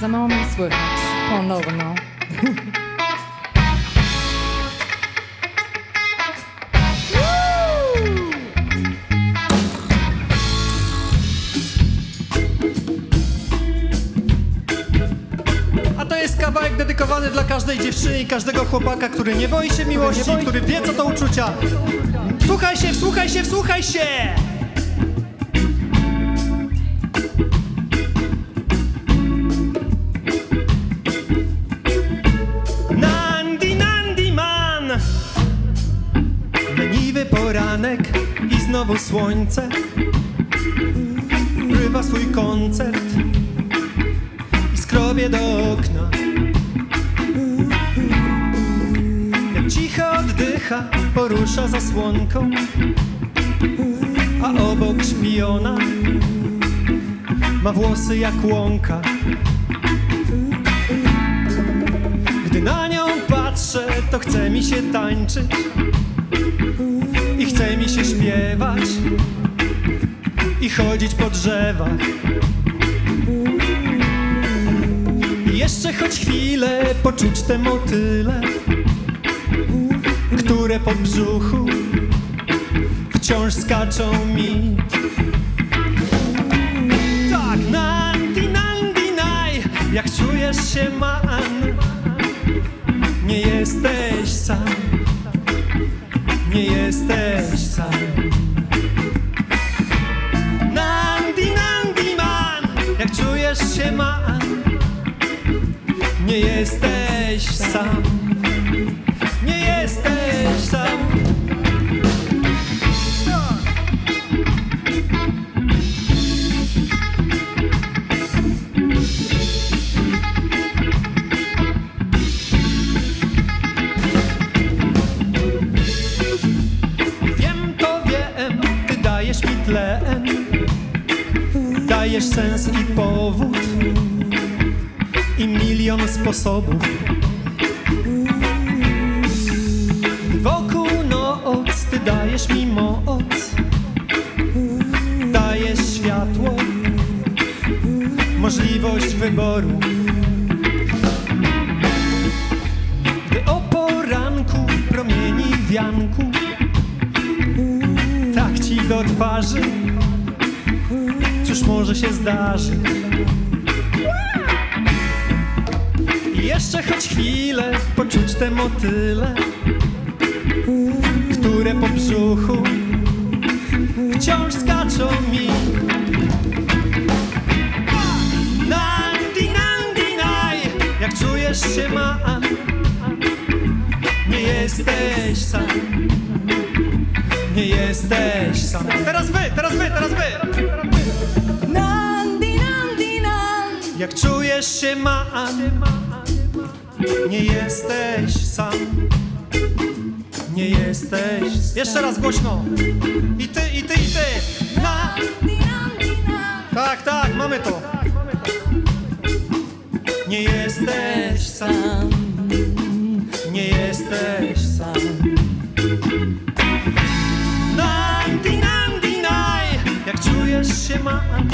Za mało mnie słychać. Ponowno. A to jest kawałek dedykowany dla każdej dziewczyny i każdego chłopaka, który nie boi się miłości, który wie co to uczucia. Słuchaj się, wsłuchaj się, wsłuchaj się! Poranek i znowu słońce Rywa swój koncert i skrobie do okna. Jak cicho oddycha, porusza zasłonką, a obok śpiona ma włosy jak łąka. Gdy na nią patrzę, to chce mi się tańczyć i chce mi się śpiewać i chodzić po drzewach. I Jeszcze choć chwilę poczuć te motyle, które po brzuchu wciąż skaczą mi. Tak, nandi, nandi, naj, jak czujesz się man, man, nie jesteś sam, Dajesz sens i powód I milion sposobów. Wokół noc ty dajesz mi moc Dajesz światło Możliwość wyboru. Gdy o poranku promieni wianku tak ci do twarzy Cóż może się zdarzy jeszcze choć chwilę poczuć te motyle Które po brzuchu wciąż skaczą mi Nandi, nandi, naj Jak czujesz się ma Nie jesteś sam nie jesteś sam. Teraz wy, teraz wy, teraz wy! Jak czujesz się man, nie jesteś sam. Nie jesteś. Jeszcze raz głośno. I ty, i ty, i ty. Na. Tak, tak, mamy to. Nie jesteś sam. Nie jesteś sam. Nandi, nandi, naj, jak czujesz się man,